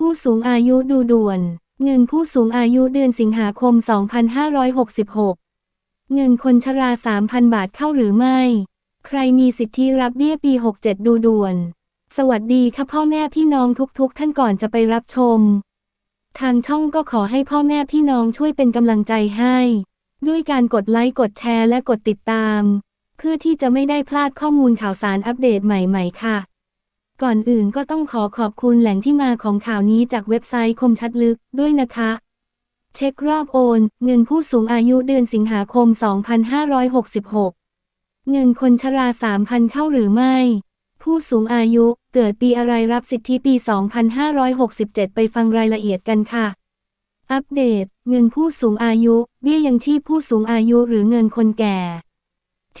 ผู้สูงอายุดูด่วน เงินผู้สูงอายุเดือนสิงหาคม 2566 เงินคนชรา 3,000 บาทเข้าหรือไม่ ใครมีสิทธิรับเบี้ยปี 67 ดูด่วน สวัสดีค่ะพ่อแม่พี่น้องทุกๆ ท่านก่อนจะไปรับชม ทางช่องก็ขอให้พ่อแม่พี่น้องช่วยเป็นกำลังใจให้ ด้วยการกดไลค์กดแชร์และกดติดตาม เพื่อที่จะไม่ได้พลาดข้อมูลข่าวสารอัปเดตใหม่ ๆ ค่ะ ก่อนอื่นก็ต้องขอขอบคุณแหล่งที่มาของข่าวนี้จากเว็บไซต์คมชัดลึกด้วยนะคะ เช็ครอบโอน เงินผู้สูงอายุเดือนสิงหาคม 2566 เงินคนชรา 3,000 เข้าหรือไม่ ผู้สูงอายุเกิดปีอะไรรับสิทธิปี 2567 ไปฟังรายละเอียดกันค่ะ อัปเดต เงินผู้สูงอายุเบี้ยยังชีพผู้สูงอายุหรือเงินคนแก่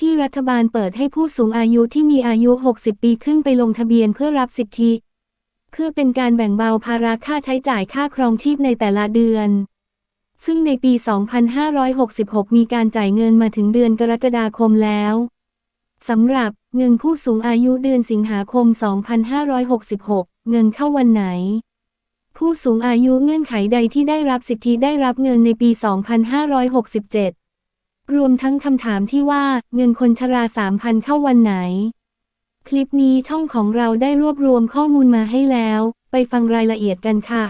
ที่รัฐบาลเปิดให้ผู้สูงอายุที่มีอายุ 60 ปีขึ้นไปลงทะเบียนเพื่อรับสิทธิ เพื่อเป็นการแบ่งเบาภาระค่าใช้จ่ายค่าครองชีพในแต่ละเดือน ซึ่งในปี 2566 มีการจ่ายเงินมาถึงเดือนกรกฎาคมแล้วสำหรับเงินผู้สูงอายุเดือนสิงหาคม 2566 เงินเข้าวันไหน ผู้สูงอายุเงื่อนไขใดที่ได้รับสิทธิได้รับเงินในปี 2567 รวมทั้งคำถามที่ว่าเงินคนชรา3,000เข้าวันไหน คลิปนี้ช่องของเราได้รวบรวมข้อมูลมาให้แล้ว ไปฟังรายละเอียดกันค่ะ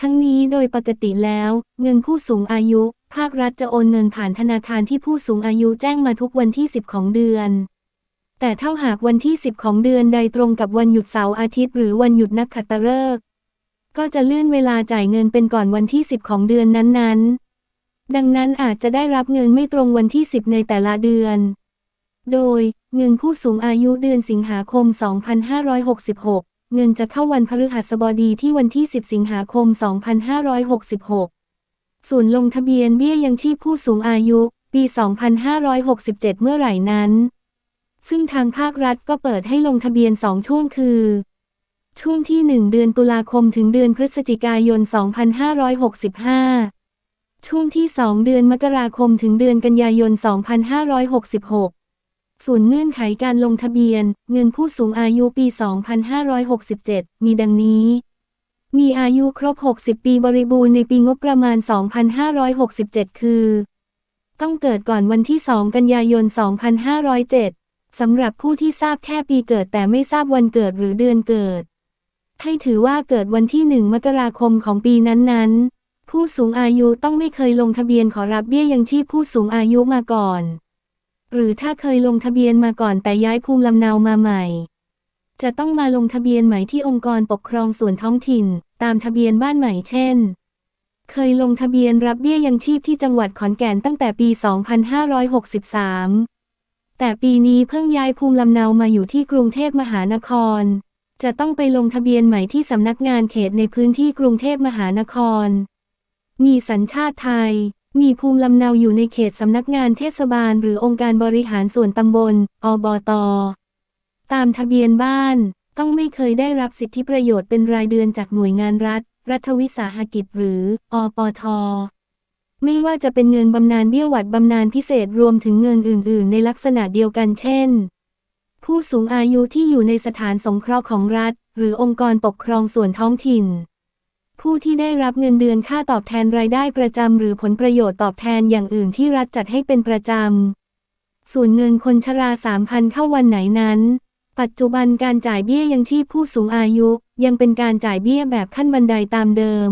ทั้งนี้โดยปกติแล้ว เงินผู้สูงอายุ ภาครัฐจะโอนเงินผ่านธนาคารที่ผู้สูงอายุแจ้งมาทุกวันที่ 10 ของเดือน แต่ถ้าหากวันที่ 10 ของเดือนใดตรงกับวันหยุดเสาร์อาทิตย์หรือวันหยุดนักขัตฤกษ์ก็จะเลื่อนเวลาจ่ายเงินเป็นก่อนวันที่ 10 ของเดือนนั้นๆ ดังนั้นอาจจะได้รับเงินไม่ตรงวันที่ 10 ในแต่ละเดือน โดยเงินผู้สูงอายุเดือนสิงหาคม 2566 เงินจะเข้าวันพฤหัสบดีที่วันที่ 10 สิงหาคม 2566 ส่วนลงทะเบียนเบี้ยยังชีพผู้สูงอายุปี 2567 เมื่อไหร่นั้น ซึ่งทางภาครัฐก็เปิดให้ลงทะเบียน 2 ช่วงคือ ช่วงที่ 1 เดือนตุลาคมถึงเดือนพฤศจิกายน 2565 ช่วงที่ 2 เดือนมกราคมถึงเดือนกันยายน 2566 ส่วนเงื่อนไขการลงทะเบียน เงินผู้สูงอายุปี 2567 มีดังนี้ มีอายุครบ 60 ปีบริบูรณ์ในปีงบประมาณ 2567 คือ ต้องเกิดก่อนวันที่ 2 กันยายน 2507 สำหรับผู้ที่ทราบแค่ปีเกิดแต่ไม่ทราบวันเกิดหรือเดือนเกิด ให้ถือว่าเกิดวันที่ 1 มกราคมของปีนั้นๆ ผู้สูงอายุต้องไม่เคยลงทะเบียนขอรับเบี้ยยังชีพผู้สูงอายุมาก่อน หรือถ้าเคยลงทะเบียนมาก่อนแต่ย้ายภูมิลำเนามาใหม่ จะต้องมาลงทะเบียนใหม่ที่องค์กรปกครองส่วนท้องถิ่น ตามทะเบียนบ้านใหม่เช่น เคยลงทะเบียนรับเบี้ยยังชีพที่จังหวัดขอนแก่นตั้งแต่ปี 2563 แต่ปีนี้เพิ่งย้ายภูมิลำเนามาอยู่ที่กรุงเทพมหานครจะต้องไปลงทะเบียนใหม่ที่สำนักงานเขตในพื้นที่กรุงเทพมหานคร มีสัญชาติไทย มีภูมิลำเนาอยู่ในเขตสำนักงานเทศบาล หรือองค์การบริหารส่วนตำบล อบต ตามทะเบียนบ้าน ต้องไม่เคยได้รับสิทธิประโยชน์เป็นรายเดือนจากหน่วยงานรัฐ รัฐวิสาหกิจหรือ อปทไม่ว่าจะเป็นเงินบำนาญเบี้ยหวัดบำนาญพิเศษรวมถึงเงินอื่น ๆ ในลักษณะเดียวกันเช่น ผู้สูงอายุที่อยู่ในสถานสงเคราะห์ของรัฐ หรือองค์กรปกครองส่วนท้องถิ่น ผู้ที่ได้รับเงินเดือนค่าตอบแทนรายได้ประจำหรือผลประโยชน์ตอบแทนอย่างอื่นที่รัฐจัดให้เป็นประจำ ส่วนเงินคนชราสามพันเข้าวันไหนนั้น ปัจจุบันการจ่ายเบี้ยยังชีพผู้สูงอายุยังเป็นการจ่ายเบี้ยแบบขั้นบันไดตามเดิม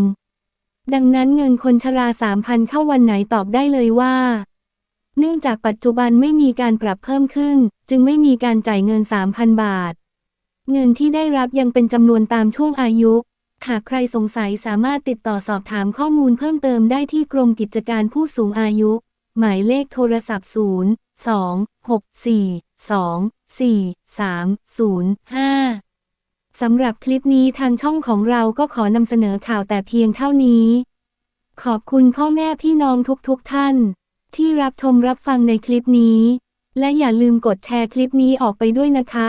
ดังนั้นเงินคนชราสามพันเข้าวันไหนตอบได้เลยว่า เนื่องจากปัจจุบันไม่มีการปรับเพิ่มขึ้น จึงไม่มีการจ่ายเงิน 3,000 บาท เงินที่ได้รับยังเป็นจำนวนตามช่วงอายุ หากใครสงสัยสามารถติดต่อสอบถามข้อมูลเพิ่มเติมได้ที่กรมกิจการผู้สูงอายุ หมายเลขโทรศัพท์ 0 2 6 4 2 4 3 0 5 สำหรับคลิปนี้ทางช่องของเราก็ขอนำเสนอข่าวแต่เพียงเท่านี้ ขอบคุณพ่อแม่พี่น้องทุกๆทท่าน ที่รับชมรับฟังในคลิปนี้ และอย่าลืมกดแชร์คลิปนี้ออกไปด้วยนะคะ